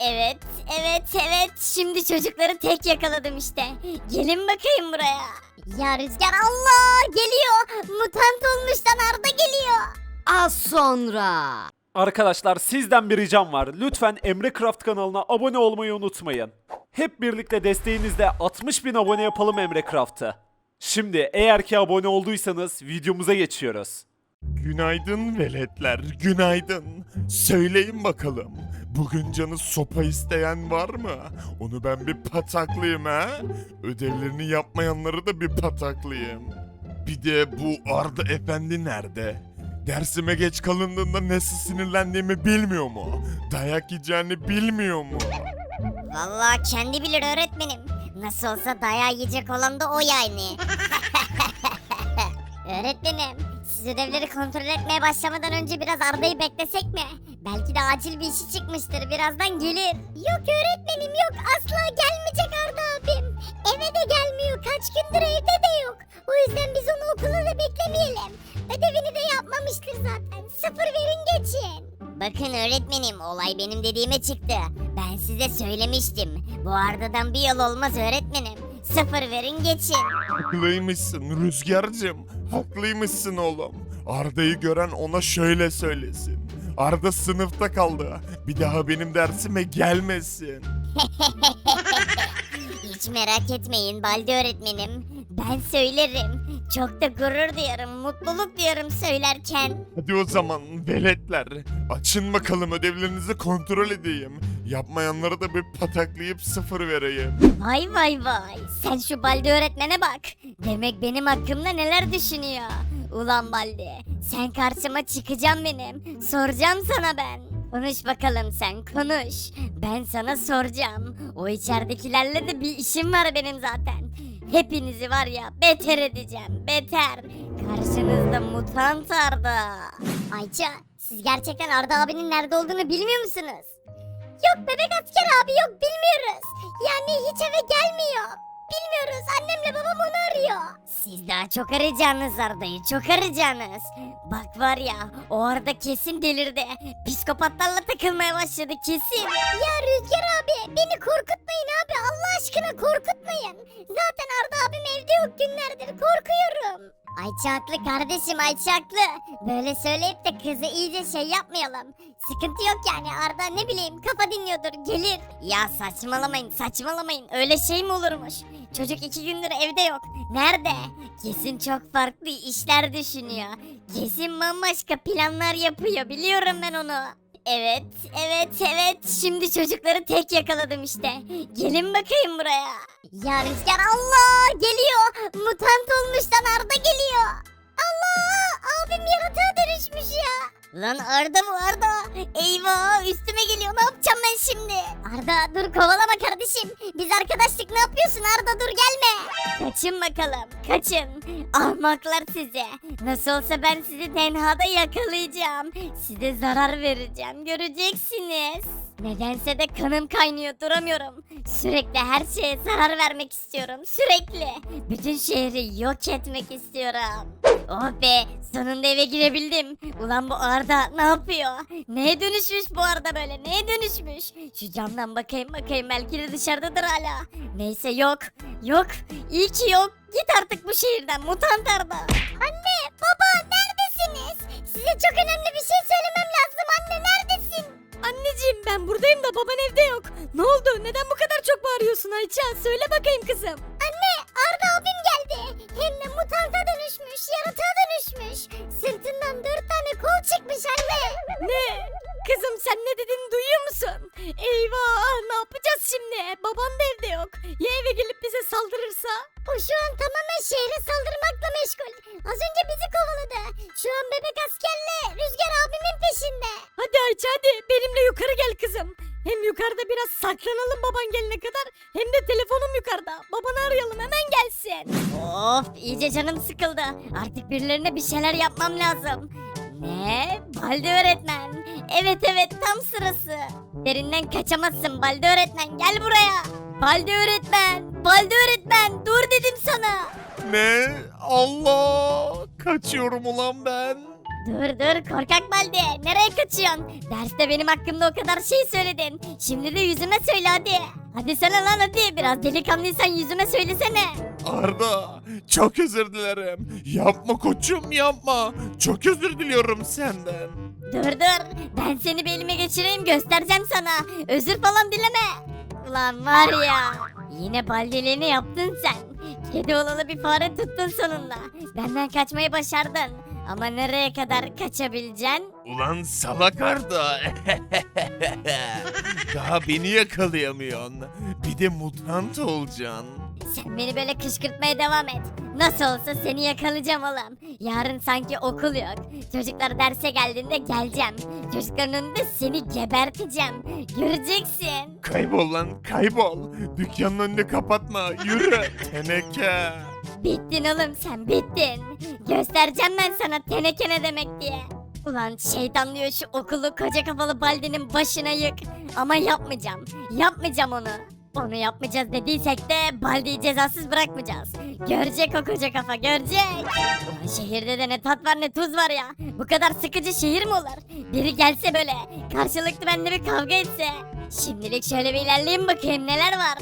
Evet, evet, evet. Şimdi çocukları tek yakaladım işte. Gelin bakayım buraya. Ya Rüzgar Allah geliyor. Mutant olmuş lan Arda geliyor. Az sonra. Arkadaşlar sizden bir ricam var. Lütfen Emre Craft kanalına abone olmayı unutmayın. Hep birlikte desteğinizle 60 bin abone yapalım Emre Craft'ı. Şimdi eğer ki abone olduysanız videomuza geçiyoruz. Günaydın veletler, günaydın. Söyleyin bakalım. Bugün canı sopa isteyen var mı? Onu ben bir pataklayayım ha? Ödevlerini yapmayanları da bir pataklayayım. Bir de bu Arda Efendi nerede? Dersime geç kalındığında nasıl sinirlendiğimi bilmiyor mu? Dayak yiyeceğini bilmiyor mu? Vallahi kendi bilir öğretmenim. Nasıl olsa dayağı yiyecek olan da o yani. öğretmenim, ödevleri kontrol etmeye başlamadan önce biraz Arda'yı beklesek mi? Belki de acil bir işi çıkmıştır, birazdan gelir. Yok öğretmenim yok, asla gelmeyecek Arda abim. Eve de gelmiyor, kaç gündür evde de yok. O yüzden biz onu okula da beklemeyelim. Ödevini de yapmamıştır zaten. Sıfır verin geçin. Bakın öğretmenim olay benim dediğime çıktı. Ben size söylemiştim. Bu Arda'dan bir yol olmaz öğretmenim. Sıfır verin geçin. Haklıymışsın Rüzgar'cığım. Haklıymışsın oğlum. Arda'yı gören ona şöyle söylesin. Arda sınıfta kaldı. Bir daha benim dersime gelmesin. Hiç merak etmeyin Baldi öğretmenim. Ben söylerim. Çok da gurur duyarım, mutluluk duyarım söylerken. Hadi o zaman veletler. Açın bakalım ödevlerinizi kontrol edeyim. Yapmayanları da bir pataklayıp sıfır vereyim. Vay vay vay. Sen şu Baldi öğretmene bak. Demek benim hakkımda neler düşünüyor. Ulan Baldi. Sen karşıma çıkacaksın benim. Soracağım sana ben. Konuş bakalım sen konuş. Ben sana soracağım. O içeridekilerle de bir işim var benim zaten. Hepinizi var ya beter edeceğim. Beter. Karşınızda mutant Arda. Ayça siz gerçekten Arda abinin nerede olduğunu bilmiyor musunuz? Yok bebek asker abi yok bilmiyoruz. Yani hiç eve gelmiyor. Bilmiyoruz annemle babam onu arıyor. Siz daha çok arayacaksınız Arda'yı çok arayacaksınız. Bak var ya o Arda kesin delirdi. Psikopatlarla takılmaya başladı kesin. Ya Rüzgar abi beni korkutmayın abi Allah aşkına korkutmayın. Zaten Arda abim evde yok günlerdir korkuyorum. Ayça kardeşim Ayça. Böyle söyleyip de kızı iyice şey yapmayalım. Sıkıntı yok yani Arda ne bileyim kafa dinliyordur gelir. Ya saçmalamayın saçmalamayın öyle şey mi olurmuş? Çocuk iki gündür evde yok. Nerede? Kesin çok farklı işler düşünüyor. Kesin bambaşka planlar yapıyor biliyorum ben onu. Evet, evet, evet. Şimdi çocukları tek yakaladım işte. Gelin bakayım buraya. Ya Rüzgar Allah geliyor. Mutant olmuş lan Arda geliyor. Allah abim yaratığa dönüşmüş ya. Lan Arda bu Arda. Eyvah üstüme geliyor ne yapacağım ben şimdi? Arda dur kovalama kardeşim. Biz arkadaşlık ne yapıyorsun Arda dur gelme. Kaçın bakalım kaçın. Ahmaklar size. Nasıl olsa ben sizi tenhada yakalayacağım. Size zarar vereceğim göreceksiniz. Nedense de kanım kaynıyor duramıyorum. Sürekli her şeye zarar vermek istiyorum. Sürekli. Bütün şehri yok etmek istiyorum. Oh be sonunda eve girebildim. Ulan bu Arda ne yapıyor? Neye dönüşmüş bu Arda böyle? Neye dönüşmüş? Şu camdan bakayım bakayım belki de dışarıdadır hala. Neyse yok. Yok. İyi ki yok. Git artık bu şehirden mutant Arda. Anne baba neredesiniz? Size çok önemli bir şey söylemem lazım anne neredesin? Anneciğim ben buradayım da baban evde yok. Ne oldu? Neden bu kadar çok bağırıyorsun Ayça? Söyle bakayım kızım. Anne Arda abim geldi. Hem de mutanta dönüşmüş, yaratığa dönüşmüş. Sırtından dört tane kol çıkmış anne. Ne? Kızım sen ne dediğini duyuyor musun? Eyvah ne yapacağız şimdi? Baban da evde yok. Ya eve gelip bize saldırırsa? O şu an tamamen şehre saldırmakla meşgul. Az önce bizi kovaladı. Şu an bebek askerle Rüzgar abimin peşinde. Hadi Ayça hadi benimle yukarı gel kızım. Hem yukarıda biraz saklanalım baban gelene kadar hem de telefonum yukarıda. Babanı arayalım hemen gelsin. Of iyice canım sıkıldı. Artık birilerine bir şeyler yapmam lazım. Ne? Balde öğretmen. Evet evet tam sırası. Derinden kaçamazsın Balde öğretmen gel buraya. Balde öğretmen. Balde öğretmen dur dedim sana. Ne? Allah! Kaçıyorum ulan ben. Dur dur korkak Baldi nereye kaçıyorsun? Derste benim hakkımda o kadar şey söyledin. Şimdi de yüzüme söyle hadi. Hadi sana lan hadi biraz delikanlıysan yüzüme söylesene. Arda çok özür dilerim. Yapma koçum yapma. Çok özür diliyorum senden. Dur dur ben seni bir elime geçireyim göstereceğim sana. Özür falan dileme. Ulan var ya yine baldeliğini yaptın sen. Kedi olalı bir fare tuttun sonunda. Benden kaçmayı başardın. Ama nereye kadar kaçabileceksin? Ulan salak Arda. Daha beni yakalayamıyorsun. Bir de mutant olacaksın. Sen beni böyle kışkırtmaya devam et. Nasıl olsa seni yakalayacağım oğlum. Yarın sanki okul yok. Çocuklar derse geldiğinde geleceğim. Çocukların önünde seni geberteceğim. Göreceksin. Kaybol lan kaybol. Dükkanın önünü kapatma. Yürü. Teneke. Bittin oğlum sen bittin. Göstereceğim ben sana teneke ne demek diye. Ulan şeytan diyor şu okulu koca kafalı Baldi'nin başına yık. Ama yapmayacağım. Yapmayacağım onu. Onu yapmayacağız dediysek de Baldi'yi cezasız bırakmayacağız. Görecek o koca kafa görecek. Ulan şehirde de ne tat var ne tuz var ya. Bu kadar sıkıcı şehir mi olur? Biri gelse böyle karşılıklı benimle bir kavga etse. Şimdilik şöyle bir ilerleyeyim bakayım neler var.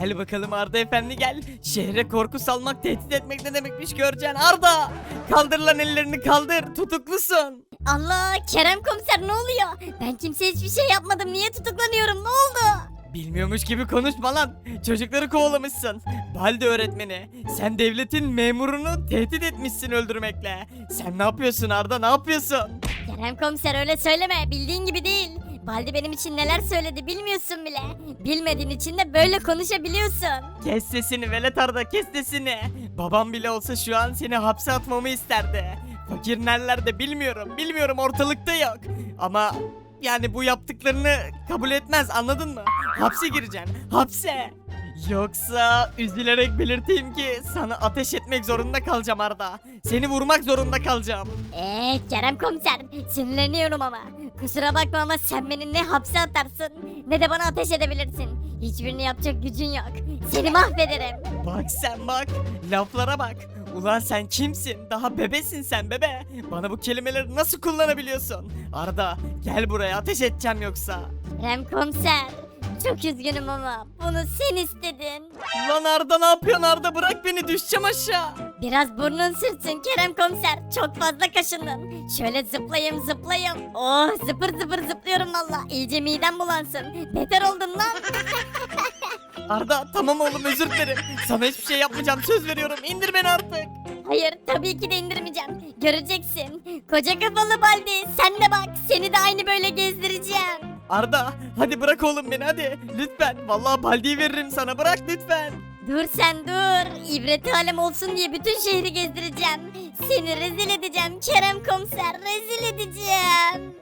Gel bakalım Arda efendi gel. Şehre korku salmak, tehdit etmek ne demekmiş göreceksin Arda. Kaldır lan ellerini kaldır. Tutuklusun. Allah Kerem komiser ne oluyor? Ben kimseye hiçbir şey yapmadım. Niye tutuklanıyorum? Ne oldu? Bilmiyormuş gibi konuşma lan. Çocukları kovalamışsın. Balde öğretmeni. Sen devletin memurunu tehdit etmişsin öldürmekle. Sen ne yapıyorsun Arda ne yapıyorsun? Kerem komiser öyle söyleme. Bildiğin gibi değil. Baldi benim için neler söyledi bilmiyorsun bile. Bilmediğin için de böyle konuşabiliyorsun. Kes sesini velet Arda kes sesini. Babam bile olsa şu an seni hapse atmamı isterdi. Fakir nerelerde bilmiyorum. Bilmiyorum ortalıkta yok. Ama yani bu yaptıklarını kabul etmez anladın mı? Hapse gireceksin. Hapse. Yoksa üzülerek belirteyim ki sana ateş etmek zorunda kalacağım Arda. Seni vurmak zorunda kalacağım. Eee Kerem komiser sinirleniyorum ama. Kusura bakma ama sen beni ne hapse atarsın ne de bana ateş edebilirsin. Hiçbirini yapacak gücün yok. Seni mahvederim. Bak sen bak. Laflara bak. Ulan sen kimsin? Daha bebesin sen bebe. Bana bu kelimeleri nasıl kullanabiliyorsun? Arda gel buraya ateş edeceğim yoksa. Kerem komiser çok üzgünüm ama bunu sen istedin. Lan Arda ne yapıyorsun Arda bırak beni düşeceğim aşağı. Biraz burnun sürtsün Kerem komiser. Çok fazla kaşındın. Şöyle zıplayayım zıplayayım. Oh zıpır zıpır zıplıyorum valla. İyice midem bulansın. Beter oldun lan. Arda tamam oğlum özür dilerim. Sana hiçbir şey yapmayacağım söz veriyorum indir beni artık. Hayır tabii ki de indirmeyeceğim. Göreceksin. Koca kafalı Baldi sen de bak. Seni de aynı böyle gezdireceğim. Arda hadi bırak oğlum beni hadi. Lütfen vallahi baldiyi veririm sana bırak lütfen. Dur sen dur. İbret alem olsun diye bütün şehri gezdireceğim. Seni rezil edeceğim Kerem komiser. Rezil edeceğim.